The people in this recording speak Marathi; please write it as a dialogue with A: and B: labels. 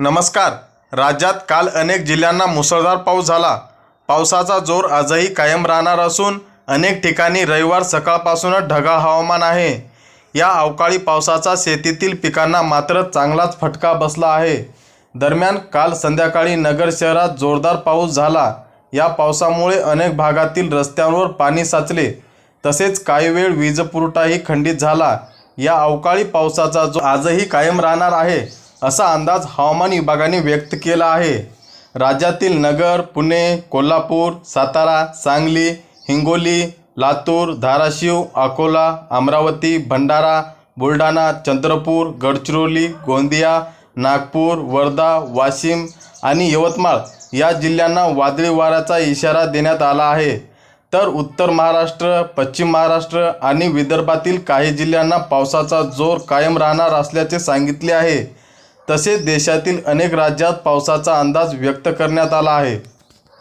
A: नमस्कार. राज्यात काल अनेक जिल्ह्यांना मुसळधार पाऊस झाला. पावसाचा जोर आजही कायम राहणार असून अनेक ठिकाणी रविवार सकाळपासूनच ढगाळ हवामान आहे. या अवकाळी पावसाचा शेतीतील पिकांना मात्र चांगलाच फटका बसला आहे. दरम्यान काल संध्याकाळी नगर शहरात जोरदार पाऊस झाला. या पावसामुळे अनेक भागातील रस्त्यांवर पाणी साचले. तसेच काही वेळ वीजपुरवठाही खंडित झाला. या अवकाळी पावसाचा जो आजही कायम राहणार आहे. असा अंदाज हवामान विभागाने व्यक्त केला आहे. राज्यातील नगर पुणे कोल्हापूर सातारा सांगली हिंगोली लातूर धाराशिव अकोला अमरावती भंडारा बुलढाणा चंद्रपूर गडचिरोली गोंदिया नागपूर वर्धा वाशिम आणि यवतमाळ या जिल्ह्यांना वादळी वाऱ्याचा इशारा देण्यात आला आहे. तर उत्तर महाराष्ट्र पश्चिम महाराष्ट्र आणि विदर्भातील काही जिल्ह्यांना पावसाचा जोर कायम राहणार असल्याचे सांगितले आहे. तसेच देशातील अनेक राज्यात पावसाचा अंदाज व्यक्त करण्यात आला आहे.